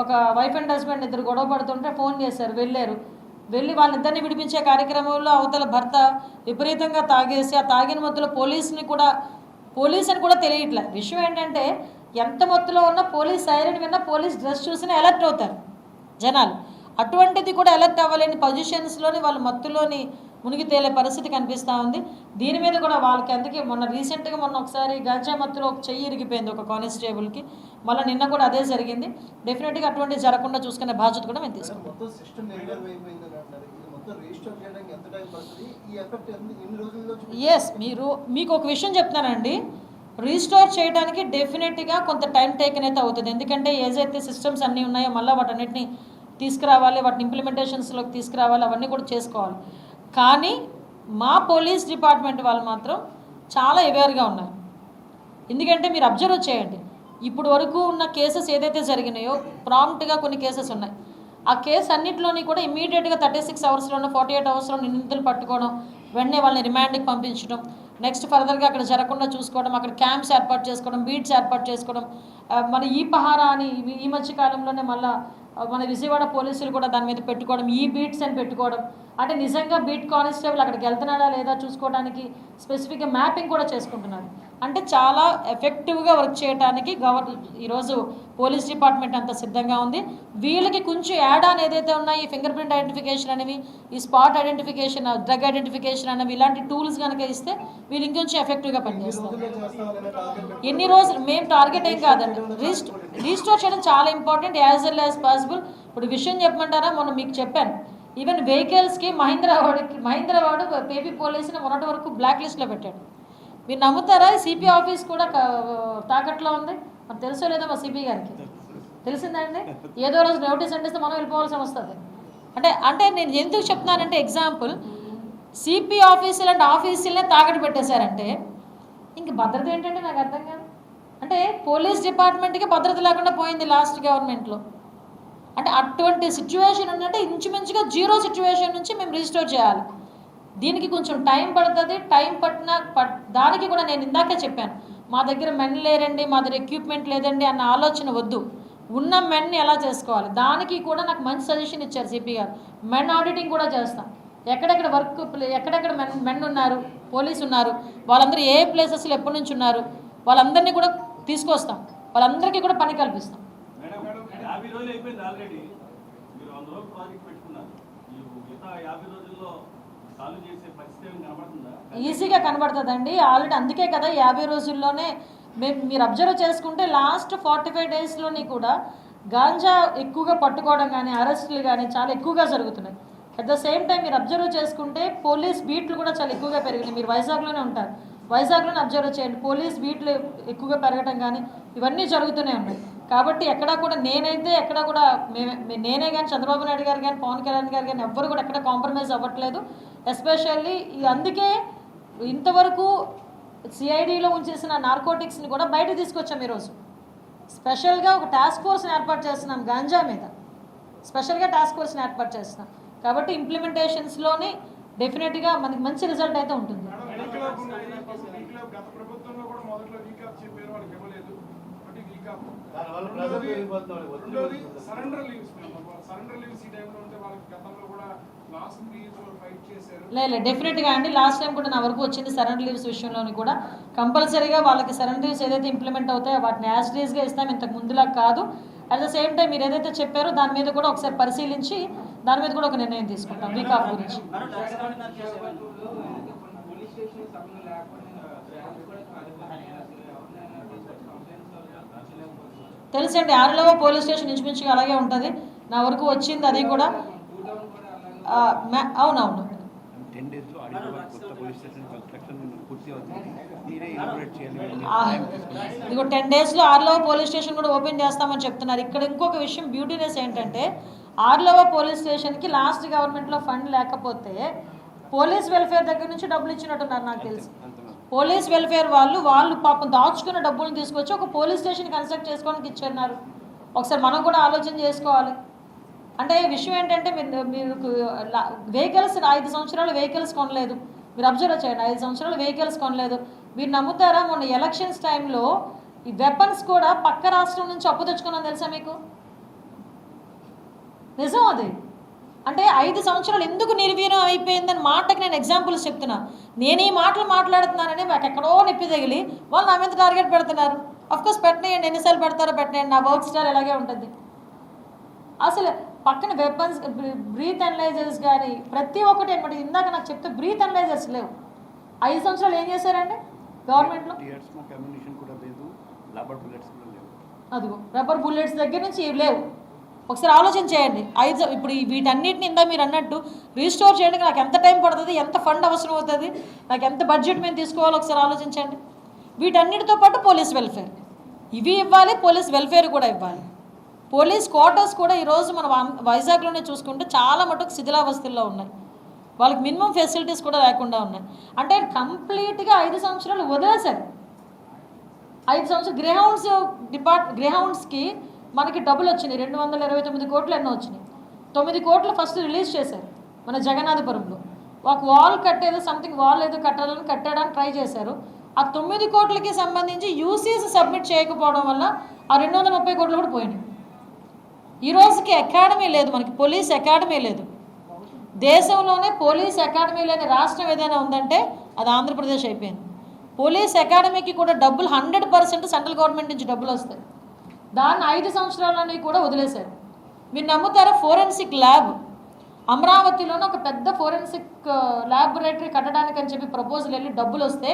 ఒక wife and husband ఇద్దరు గొడవ పడుతుంటే ఫోన్ చేశారు వెళ్ళారు. వెళ్ళి వాళ్ళిద్దరిని విడిపించే కార్యక్రమంలో అవతల భర్త విపరీతంగా తాగేసి ఆ తాగిన మత్తులో పోలీస్ని కూడా పోలీస్ అని కూడా తెలియట్లే. విషయం ఏంటంటే ఎంత మత్తులో ఉన్న పోలీస్ సైరన్ విన్నా పోలీస్ డ్రెస్ చూసినా అలర్ట్ అవుతారు జనాలు. అటువంటిది కూడా అలర్ట్ అవ్వలేని పొజిషన్స్లోని వాళ్ళు మత్తులోని మునిగి తేలే పరిస్థితి కనిపిస్తూ ఉంది. దీని మీద కూడా వాళ్ళకి అందుకే మొన్న రీసెంట్గా మొన్న ఒకసారి గంజా మత్తులో ఒక చెయ్యి ఇరిగిపోయింది ఒక కానిస్టేబుల్కి మళ్ళీ నిన్న కూడా అదే జరిగింది. డెఫినెట్గా అటువంటి జరగకుండా చూసుకునే బాధ్యత కూడా మేము తీసుకుంటాం? ఎస్ మీరు మీకు ఒక విషయం చెప్తానండి రీస్టోర్ చేయడానికి డెఫినెట్గా కొంత టైం టేకన్ అయితే అవుతుంది. ఎందుకంటే ఏదైతే సిస్టమ్స్ అన్నీ ఉన్నాయో మళ్ళీ వాటన్నిటిని తీసుకురావాలి వాటిని ఇంప్లిమెంటేషన్స్లోకి తీసుకురావాలి అవన్నీ కూడా చేసుకోవాలి. కానీ మా పోలీస్ డిపార్ట్మెంట్ వాళ్ళు మాత్రం చాలా అవేర్గా ఉన్నారు. ఎందుకంటే మీరు అబ్జర్వ్ చేయండి. ఇప్పుడు వరకు ఉన్న కేసెస్ ఏదైతే జరిగినాయో ప్రాంప్ట్గా కొన్ని కేసెస్ ఉన్నాయి. ఆ కేసు అన్నింటిలోని కూడా ఇమీడియట్గా థర్టీ సిక్స్ అవర్స్లోనూ ఫార్టీ ఎయిట్ అవర్స్లో నిందితులు పట్టుకోవడం వెంటనే వాళ్ళని రిమాండ్కి పంపించడం నెక్స్ట్ ఫర్దర్గా అక్కడ జరగకుండా చూసుకోవడం అక్కడ క్యాంప్స్ ఏర్పాటు చేసుకోవడం బీట్స్ ఏర్పాటు చేసుకోవడం మరి మన ఈ పహారా అని ఈ- మధ్య కాలంలోనే మళ్ళీ మన విజయవాడ పోలీసులు కూడా దాని మీద పెట్టుకోవడం ఈ బీట్స్ అని పెట్టుకోవడం. అంటే నిజంగా బీట్ కానిస్టేబుల్ అక్కడికి వెళ్తున్నాడా లేదా చూసుకోవడానికి స్పెసిఫిక్గా మ్యాపింగ్ కూడా చేసుకుంటున్నారు. అంటే చాలా ఎఫెక్టివ్గా వర్క్ చేయడానికి గవర్ ఈరోజు పోలీస్ డిపార్ట్మెంట్ అంతా సిద్ధంగా ఉంది. వీళ్ళకి కొంచెం యాడ్ ఆన్ ఏదైతే ఉన్నాయి ఈ ఫింగర్ ప్రింట్ ఐడెంటిఫికేషన్ అనేవి ఈ స్పాట్ ఐడెంటిఫికేషన్ డ్రగ్ ఐడెంటిఫికేషన్ అనేవి ఇలాంటి టూల్స్ కనుక ఇస్తే వీళ్ళు ఇంకొంచెం ఎఫెక్టివ్గా పనిచేస్తారు. ఎన్ని రోజులు మేము టార్గెట్ ఏం కాదండి. రీస్ట్ రీస్టోర్ చేయడం చాలా important as well as possible ఇప్పుడు విషయం చెప్పమంటారా? మొన్న మీకు చెప్పాను. ఈవెన్ వెహికల్స్కి మహీంద్రా వాడికి మహీంద్రా వాడు పేపీ పోలీసుని మొన్నటి వరకు బ్లాక్ లిస్ట్లో పెట్టాడు. మీరు నమ్ముతారా? సిపి ఆఫీస్ కూడా తాకట్లో ఉంది. మరి తెలుసో లేదో మా సిపి గారికి. తెలిసిందండి ఏదో రోజు నోటీస్ అంటేస్తే మనం వెళ్ళిపోవాల్సి వస్తుంది. అంటే అంటే నేను ఎందుకు చెప్తున్నానంటే ఎగ్జాంపుల్ సిపి ఆఫీస్ ఇలాంటి ఆఫీసులనే తాకట్టు పెట్టేశారంటే ఇంక భద్రత ఏంటంటే నాకు అర్థం కాదు. అంటే పోలీస్ డిపార్ట్మెంట్కి భద్రత లేకుండా పోయింది లాస్ట్ గవర్నమెంట్లో. అంటే అటువంటి సిచ్యువేషన్ ఏంటంటే ఇంచుమించుగా జీరో సిచ్యువేషన్ నుంచి మేము రిజిస్టోర్ చేయాలి. దీనికి కొంచెం టైం పడుతుంది. టైం పట్టిన పట్ దానికి కూడా నేను ఇందాకే చెప్పాను. మా దగ్గర మెన్ లేరండి మా దగ్గర ఎక్విప్మెంట్ లేదండి అన్న ఆలోచన వద్దు. ఉన్న మెన్ని ఎలా చేసుకోవాలి? దానికి కూడా నాకు మంచి సజెషన్ ఇచ్చారు సిపి గారు. మెన్ ఆడిటింగ్ కూడా చేస్తాం. ఎక్కడెక్కడ వర్క్ ప్లే- ఎక్కడెక్కడ మెన్ మెన్ ఉన్నారు పోలీస్ ఉన్నారు వాళ్ళందరూ ఏ ప్లేసెస్లో ఎప్పటి నుంచి ఉన్నారు వాళ్ళందరినీ కూడా తీసుకొస్తాం. వాళ్ళందరికీ కూడా పని కల్పిస్తాం. యాభై రోజుల్లో ఈజీగా కనబడుతుందండి. ఆల్రెడీ అందుకే కదా యాభై రోజుల్లోనే మేము మీరు అబ్జర్వ్ చేసుకుంటే లాస్ట్ ఫార్టీ ఫైవ్ డేస్లోని కూడా గాంజా ఎక్కువగా పట్టుకోవడం కానీ అరెస్టులు కానీ చాలా ఎక్కువగా జరుగుతున్నాయి. అట్ ద సేమ్ టైం మీరు అబ్జర్వ్ చేసుకుంటే పోలీస్ బీట్లు కూడా చాలా ఎక్కువగా పెరిగినాయి. మీరు వైజాగ్లోనే ఉంటారు. వైజాగ్లోనే అబ్జర్వ్ చేయండి. పోలీస్ బీట్లు ఎక్కువగా పెరగడం కానీ ఇవన్నీ జరుగుతూనే ఉన్నాయి. కాబట్టి ఎక్కడా కూడా నేనైతే ఎక్కడా కూడా మేమే నేనే కానీ చంద్రబాబు నాయుడు గారు కానీ పవన్ కళ్యాణ్ గారు కానీ ఎవ్వరు కూడా ఎక్కడ కాంప్రమైజ్ అవ్వట్లేదు. ఎస్పెషల్లీ అందుకే ఇంతవరకు సిఐడిలో ఉంచేసిన నార్కోటిక్స్ని కూడా బయట తీసుకొచ్చాం ఈరోజు. స్పెషల్గా ఒక టాస్క్ ఫోర్స్ని ఏర్పాటు చేస్తున్నాం గాంజా మీద. స్పెషల్గా టాస్క్ ఫోర్స్ని ఏర్పాటు చేస్తున్నాం. కాబట్టి ఇంప్లిమెంటేషన్స్లోని డెఫినెట్గా మనకి మంచి రిజల్ట్ అయితే ఉంటుంది. రెండోది. సరెండర్ లీవ్స్ సరెండర్ లీవ్స్ ఈ టైంలో ఉంటే వాళ్ళకి గతంలో కూడా లాస్ట్ త్రీ ఇయర్స్లో ఫైట్ చేశారు లేదు డెఫినెట్గా అండి లాస్ట్ టైం కూడా నా వరకు వచ్చింది సరెండర్ లీవ్స్ విషయంలోని కూడా కంపల్సరీగా వాళ్ళకి సరెండర్ లీవ్స్ ఏదైతే ఇంప్లిమెంట్ అవుతాయో వాటిని యాజ్ డీస్గా ఇస్తాం ఇంతకు ముందులా కాదు అట్ ద సేమ్ టైం మీరు ఏదైతే చెప్పారో దాని మీద కూడా ఒకసారి పరిశీలించి దాని మీద కూడా ఒక నిర్ణయం తీసుకుంటాం వీక్ ఆఫ్ గురించి పోలీస్ స్టేషన్ సభ్యులు లేకపోతే బ్రాంచ్ కూడా కాదు ఎవరినైనా తీసుకొచ్చి కంప్లైంట్స్ చేస్తారు తెలుసండి ఆరులో పోలీస్ స్టేషన్ ఇంచుమించుగా అలాగే ఉంటుంది. నా వరకు వచ్చింది అది కూడా అవునవును. ఇదిగో టెన్ డేస్లో ఆర్లో పోలీస్ స్టేషన్ కూడా ఓపెన్ చేస్తామని చెప్తున్నారు. ఇక్కడ ఇంకొక విషయం బ్యూటీనెస్ ఏంటంటే ఆర్లోవ పోలీస్ స్టేషన్కి లాస్ట్ గవర్నమెంట్లో ఫండ్ లేకపోతే పోలీస్ వెల్ఫేర్ దగ్గర నుంచి డబ్బులు ఇచ్చినట్టున్నారు నాకు తెలిసి. పోలీస్ వెల్ఫేర్ వాళ్ళు వాళ్ళు పాపం దాచుకున్న డబ్బులను తీసుకొచ్చి ఒక పోలీస్ స్టేషన్ కన్స్ట్రక్ట్ చేసుకోవడానికి ఇచ్చారు ఒకసారి మనం కూడా ఆలోచన చేసుకోవాలి. అంటే విషయం ఏంటంటే మీరు మీకు వెహికల్స్ ఐదు సంవత్సరాలు వెహికల్స్ కొనలేదు. మీరు అబ్జర్వ్ చేయండి ఐదు సంవత్సరాలు వెహికల్స్ కొనలేదు. మీరు నమ్ముతారా? మొన్న ఎలక్షన్స్ టైంలో ఈ వెపన్స్ కూడా పక్క రాష్ట్రం నుంచి అప్పు తెచ్చుకున్నాం తెలుసా మీకు? నిజం అది. అంటే ఐదు సంవత్సరాలు ఎందుకు నిర్వీర్యం అయిపోయిందని మాటకి నేను ఎగ్జాంపుల్స్ చెప్తున్నా. నేను ఈ మాటలు మాట్లాడుతున్నానని నాకు ఎక్కడో నొప్పి తగిలి వాళ్ళు నా మీద టార్గెట్ పెడుతున్నారు. కోర్స్ పెట్టనేయండి ఎన్నిసార్లు పెడతారో పెట్టనేయండి నా వర్క్ స్టైల్ ఎలాగే ఉంటుంది. అసలు పక్కన వెపన్స్ బ్రీత్ అనలైజర్స్ కానీ ప్రతి ఒక్కటి అనమాట ఇందాక నాకు చెప్తే బ్రీత్ అనలైజర్స్ లేవు. ఐదు సంవత్సరాలు ఏం చేశారండి? గవర్నమెంట్లో అదిగో రబ్బర్ బుల్లెట్స్ దగ్గర నుంచి లేవు. ఒకసారి ఆలోచన చేయండి. ఐదు ఇప్పుడు వీటన్నిటిని ఇందా మీరు అన్నట్టు రీస్టోర్ చేయడానికి నాకు ఎంత టైం పడుతుంది ఎంత ఫండ్ అవసరం అవుతుంది నాకు ఎంత బడ్జెట్ మేము తీసుకోవాలో ఒకసారి ఆలోచించండి. వీటన్నిటితో పాటు పోలీస్ వెల్ఫేర్ ఇవి ఇవ్వాలి పోలీస్ వెల్ఫేర్ కూడా ఇవ్వాలి. పోలీస్ క్వార్టర్స్ కూడా ఈరోజు మన వైజాగ్లోనే చూసుకుంటే చాలా మటుకు శిథిలావస్థల్లో ఉన్నాయి. వాళ్ళకి మినిమం ఫెసిలిటీస్ కూడా లేకుండా ఉన్నాయి. అంటే కంప్లీట్గా ఐదు సంవత్సరాలు వదిలేశారు. ఐదు సంవత్సరాలు గ్రేహౌండ్స్ డిపార్ట్ గ్రేహౌండ్స్కి మనకి డబ్బులు వచ్చినాయి. రెండు వందల ఇరవై తొమ్మిది కోట్లు ఎన్నో వచ్చినాయి. తొమ్మిది కోట్లు ఫస్ట్ రిలీజ్ చేశారు మన జగన్నాథపురంలో. ఒక వాల్ కట్టేదో సంథింగ్ వాల్ ఏదో కట్టాలని కట్టడానికి ట్రై చేశారు. ఆ తొమ్మిది కోట్లకి సంబంధించి యూసీస్ సబ్మిట్ చేయకపోవడం వల్ల ఆ రెండు వందల ముప్పై కోట్లు కూడా పోయినాయి. ఈ రోజుకి అకాడమీ లేదు మనకి పోలీస్ అకాడమీ లేదు. దేశంలోనే పోలీస్ అకాడమీ లేని రాష్ట్రం ఏదైనా ఉందంటే అది ఆంధ్రప్రదేశ్ అయిపోయింది. పోలీస్ అకాడమీకి కూడా డబ్బులు హండ్రెడ్ పర్సెంట్ సెంట్రల్ గవర్నమెంట్ నుంచి డబ్బులు వస్తాయి. దాన్ని ఐదు సంవత్సరాలని కూడా వదిలేశారు. మీరు నమ్ముతారా? ఫోరెన్సిక్ ల్యాబ్ అమరావతిలోనే ఒక పెద్ద ఫోరెన్సిక్ ల్యాబొరేటరీ uh, కట్టడానికి అని చెప్పి ప్రపోజల్ వెళ్ళి డబ్బులు వస్తే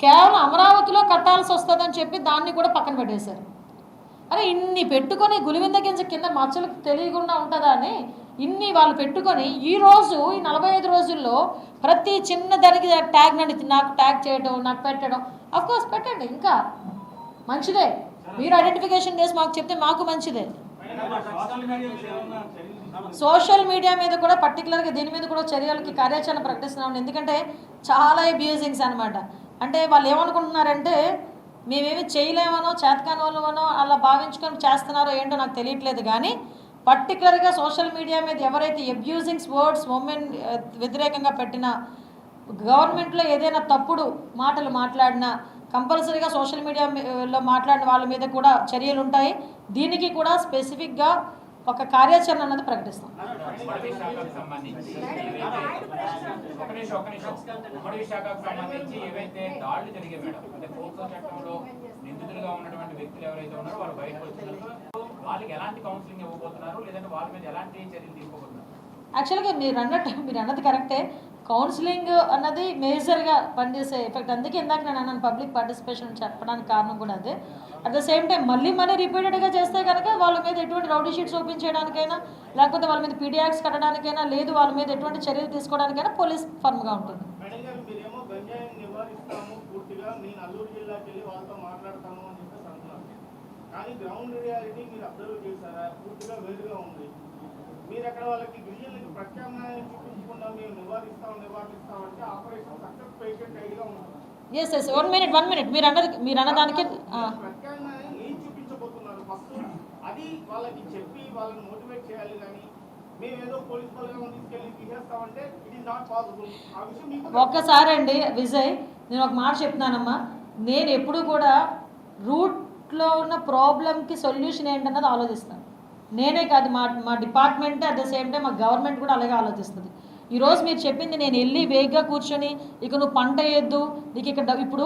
కేవలం అమరావతిలో కట్టాల్సి వస్తుందని చెప్పి దాన్ని కూడా పక్కన పెట్టేశారు. అరే ఇన్ని పెట్టుకొని గులివింద గింజ కింద మచ్చలకు తెలియకుండా ఉంటుందా అని ఇన్ని వాళ్ళు పెట్టుకొని ఈ రోజు ఈ నలభై ఐదు రోజుల్లో ప్రతి చిన్న దానికి ట్యాగ్ నడిచి నాకు ట్యాగ్ చేయడం నాకు పెట్టడం అఫ్కోర్స్ పెట్టండి ఇంకా. మంచిదే. మీరు ఐడెంటిఫికేషన్ చేసి మాకు చెప్తే మాకు మంచిదే. సోషల్ మీడియా మీద కూడా పర్టికులర్గా దీని మీద కూడా చర్యలకి కార్యాచరణ ప్రకటిస్తున్నాం ఎందుకంటే చాలా అబ్యూజింగ్స్ అనమాట అంటే వాళ్ళు ఏమనుకుంటున్నారంటే మేమేమి చేయలేమనో చేతకానోళ్ళమనో అలా భావించుకొని చేస్తున్నారో ఏంటో నాకు తెలియట్లేదు. కానీ పర్టికులర్గా సోషల్ మీడియా మీద ఎవరైతే అబ్యూజింగ్స్ వర్డ్స్ ఉమెన్ వ్యతిరేకంగా పెట్టిన గవర్నమెంట్లో ఏదైనా తప్పుడు మాటలు మాట్లాడినా కంపల్సరీగా సోషల్ మీడియాలో మాట్లాడిన వాళ్ళ మీద కూడా చర్యలు ఉంటాయి దీనికి కూడా స్పెసిఫిక్గా ఒక కార్యాచరణ అన్నది ప్రకటిస్తాం. యాక్చువల్గా మీరు అన్నట్టు మీరు అన్నది కరెక్టే కౌన్సిలింగ్ అన్నది మేజర్గా పనిచేసే ఎఫెక్ట్ అందుకే ఇందాక నేను అన్నాను పబ్లిక్ పార్టిసిపేషన్ చెప్పడానికి కారణం కూడా అదే. అట్ ద సేమ్ టైం మళ్ళీ మనీ రిపీటెడ్గా చేస్తే కనుక వాళ్ళ మీద ఎటువంటి రౌడీ షీట్స్ ఓపెన్ చేయడానికైనా లేకపోతే వాళ్ళ మీద పీడియాక్స్ కట్టడానికైనా లేదు వాళ్ళ మీద ఎటువంటి చర్యలు తీసుకోవడానికైనా పోలీస్ ఫర్మ్గా ఉంటుంది. కానీ గ్రౌండ్ రియాలిటీ మీరు అబ్జర్వ్ చేశారా? పూర్తిగా వేరుగా ఉంది. మీరు అక్కడ వాళ్ళకి గిరిజనులకి ప్రత్యామ్నాయం చూపించకుండా మేము నివారిస్తాం నివారిస్తాం అంటే ఆపరేషన్ సక్సెస్ పేషెంట్ ఐడిగా ఉంటుంది yes yes one minute one minute మీరు అన్నది మీరు అన్నదానికి ప్రత్యామ్నాయం నేను చూపించబోతున్నారు? ఫస్ట్ అది వాళ్ళకి చెప్పి వాళ్ళని మోటివేట్ చేయాలి కానీ ఒక్కసారి అండి విజయ్ నేను ఒక మాట చెప్తున్నానమ్మా. నేను ఎప్పుడు కూడా రూట్లో ఉన్న ప్రాబ్లంకి సొల్యూషన్ ఏంటన్నది ఆలోచిస్తాను. నేనే కాదు మా మా డిపార్ట్మెంటే అట్ ద సేమ్ టైం మా గవర్నమెంట్ కూడా అలాగే ఆలోచిస్తుంది. ఈరోజు మీరు చెప్పింది నేను వెళ్ళి వేగ్గా కూర్చొని ఇక నువ్వు పంట వేయద్దు నీకు ఇక్కడ ఇప్పుడు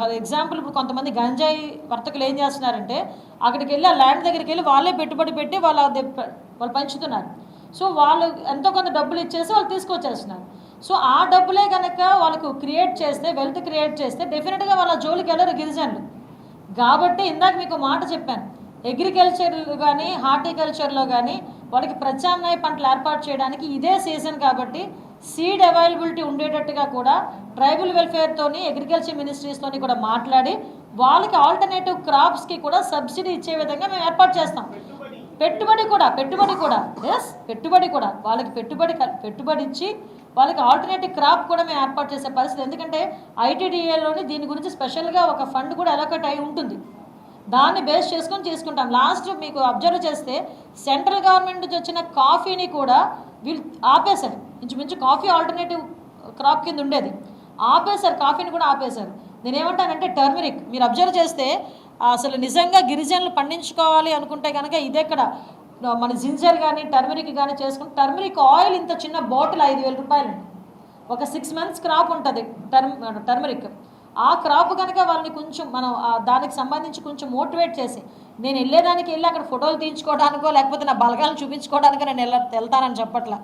ఫర్ ఎగ్జాంపుల్ ఇప్పుడు కొంతమంది గంజాయి వర్తకులు ఏం చేస్తున్నారంటే అక్కడికి వెళ్ళి ఆ ల్యాండ్ దగ్గరికి వెళ్ళి వాళ్ళే పెట్టుబడి పెట్టి వాళ్ళ వాళ్ళు పంచుతున్నారు. సో వాళ్ళు ఎంతో కొంత డబ్బులు ఇచ్చేసి వాళ్ళు తీసుకొచ్చేస్తున్నారు. సో ఆ డబ్బులే కనుక వాళ్ళకు క్రియేట్ చేస్తే వెల్త్ క్రియేట్ చేస్తే డెఫినెట్గా వాళ్ళ జోలికి వెళ్ళరు గిరిజనులు. కాబట్టి ఇందాక మీకు మాట చెప్పాను అగ్రికల్చర్లో కానీ హార్టికల్చర్లో కానీ వాళ్ళకి ప్రత్యామ్నాయ పంటలు ఏర్పాటు చేయడానికి ఇదే సీజన్ కాబట్టి సీడ్ అవైలబిలిటీ ఉండేటట్టుగా కూడా ట్రైబల్ వెల్ఫేర్తోని అగ్రికల్చర్ మినిస్ట్రీస్తోని కూడా మాట్లాడి వాళ్ళకి ఆల్టర్నేటివ్ క్రాప్స్కి కూడా సబ్సిడీ ఇచ్చే విధంగా మేము ఏర్పాటు చేస్తాం. పెట్టుబడి కూడా పెట్టుబడి కూడా ఎస్ పెట్టుబడి కూడా. వాళ్ళకి పెట్టుబడి పెట్టుబడి ఇచ్చి వాళ్ళకి ఆల్టర్నేటివ్ క్రాప్ కూడా మేము ఏర్పాటు చేసే పరిస్థితి. ఎందుకంటే ఐటీడీఏలోని దీని గురించి స్పెషల్గా ఒక ఫండ్ కూడా అలొకేట్ అయి ఉంటుంది. దాన్ని బేస్ చేసుకొని తీసుకుంటాం లాస్ట్ మీకు అబ్జర్వ్ చేస్తే సెంట్రల్ గవర్నమెంట్ నుంచి వచ్చిన కాఫీని కూడా వీళ్ళు ఆపేశారు. ఇంచుమించు కాఫీ ఆల్టర్నేటివ్ క్రాప్ కింద ఉండేది. ఆపేశారు కాఫీని కూడా ఆపేశారు. నేనేమంటానంటే టర్మరిక్ మీరు అబ్జర్వ్ చేస్తే అసలు నిజంగా గిరిజనులు పండించుకోవాలి అనుకుంటే కనుక ఇదెక్కడ మన జింజర్ కానీ టర్మరిక్ కానీ చేసుకుని టర్మరిక్ ఆయిల్ ఇంత చిన్న బాటిల్ ఐదు వేల రూపాయలు ఒక సిక్స్ మంత్స్ క్రాప్ ఉంటుంది టర్మ్ టర్మరిక్ ఆ క్రాప్ కనుక వాళ్ళని కొంచెం మనం దానికి సంబంధించి కొంచెం మోటివేట్ చేసి నేను వెళ్ళేదానికి వెళ్ళి అక్కడ ఫోటోలు తీయించుకోవడానికో లేకపోతే నా బలగాలను చూపించుకోవడానికో నేను వెళ్ళ వెళ్తానని చెప్పట్లా.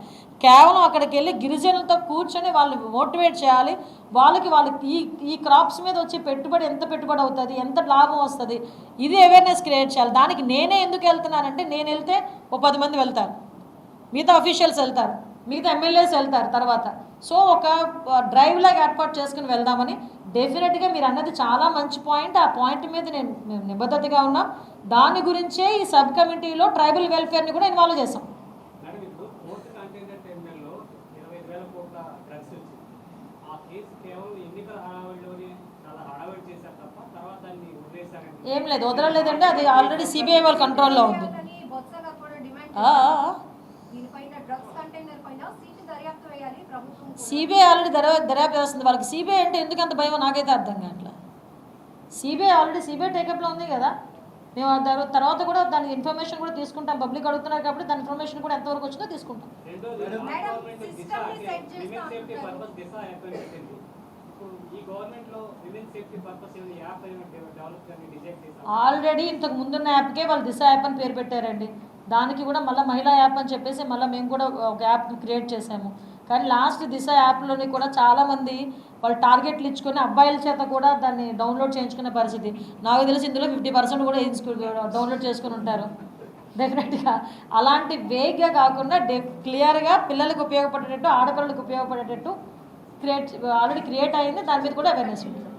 కేవలం అక్కడికి వెళ్ళి గిరిజనులతో కూర్చొని వాళ్ళని మోటివేట్ చేయాలి. వాళ్ళకి వాళ్ళకి ఈ ఈ క్రాప్స్ మీద వచ్చే పెట్టుబడి ఎంత పెట్టుబడి అవుతుంది ఎంత లాభం వస్తుంది ఇది అవేర్నెస్ క్రియేట్ చేయాలి. దానికి నేనే ఎందుకు వెళ్తున్నానంటే నేను వెళ్తే ఓ పది మంది వెళ్తారు. మిగతా అఫీషియల్స్ వెళ్తారు మిగతా ఎమ్మెల్యేస్ వెళ్తారు తర్వాత. సో ఒక డ్రైవ్ లాగా ఏర్పాటు చేసుకుని వెళ్దామని డెఫినెట్గా మీరు అన్నది చాలా మంచి పాయింట్ ఆ పాయింట్ మీద నేను మేము నిబద్ధతగా ఉన్నాం. దాని గురించే ఈ సబ్ కమిటీలో ట్రైబల్ వెల్ఫేర్ని కూడా ఇన్వాల్వ్ చేసాం ఏం లేదు వదలలేదండి. అది ఆల్రెడీ సిబిఐ వాళ్ళ కంట్రోల్లో ఉంది బొత్సగా కూడా డిమాండ్ ఆ, ఆ, ఆ. దీనిపైన డ్రగ్స్ కంటైనర్ పైన సీటు దర్యాప్తు వేయాలి ప్రభుత్వం కూడా. సిబిఐ ఆల్రెడీ దర్యా దర్యాప్తు చేస్తుంది. వాళ్ళకి సిబిఐ అంటే ఎందుకు అంత భయం నాకైతే అర్థం కావట్లా. సిబిఐ ఆల్రెడీ సిబిఐ టేకప్లో ఉంది కదా. మేము ఆ తర్వా- తర్వాత కూడా దాని ఇన్ఫర్మేషన్ కూడా తీసుకుంటాం. పబ్లిక్ అడుగుతున్నారు కాబట్టి దాని ఇన్ఫర్మేషన్ కూడా ఎంతవరకు వచ్చిందో తీసుకుంటాం. ఆల్రెడీ ఇంతకు ముందున్న యాప్కే వాళ్ళు దిశ యాప్ అని పేరు పెట్టారండి. దానికి కూడా మళ్ళీ మహిళా యాప్ అని చెప్పేసి మళ్ళీ మేము కూడా ఒక యాప్ క్రియేట్ చేసాము. కానీ లాస్ట్ దిశ యాప్లోని కూడా చాలామంది వాళ్ళు టార్గెట్లు ఇచ్చుకొని అబ్బాయిల చేత కూడా దాన్ని డౌన్లోడ్ చేయించుకునే పరిస్థితి. నాకు తెలిసి ఇందులో ఫిఫ్టీ పర్సెంట్ కూడా డౌన్లోడ్ చేసుకుని ఉంటారు. డెఫినెట్గా అలాంటి వేగ్గా కాకుండా డె క్లియర్గా పిల్లలకు ఉపయోగపడేటట్టు ఆడపిల్లలకు ఉపయోగపడేటట్టు క్రియేట్ ఆల్రెడీ క్రియేట్ అయింది. దాని మీద కూడా అవేర్నెస్ ఉంటుంది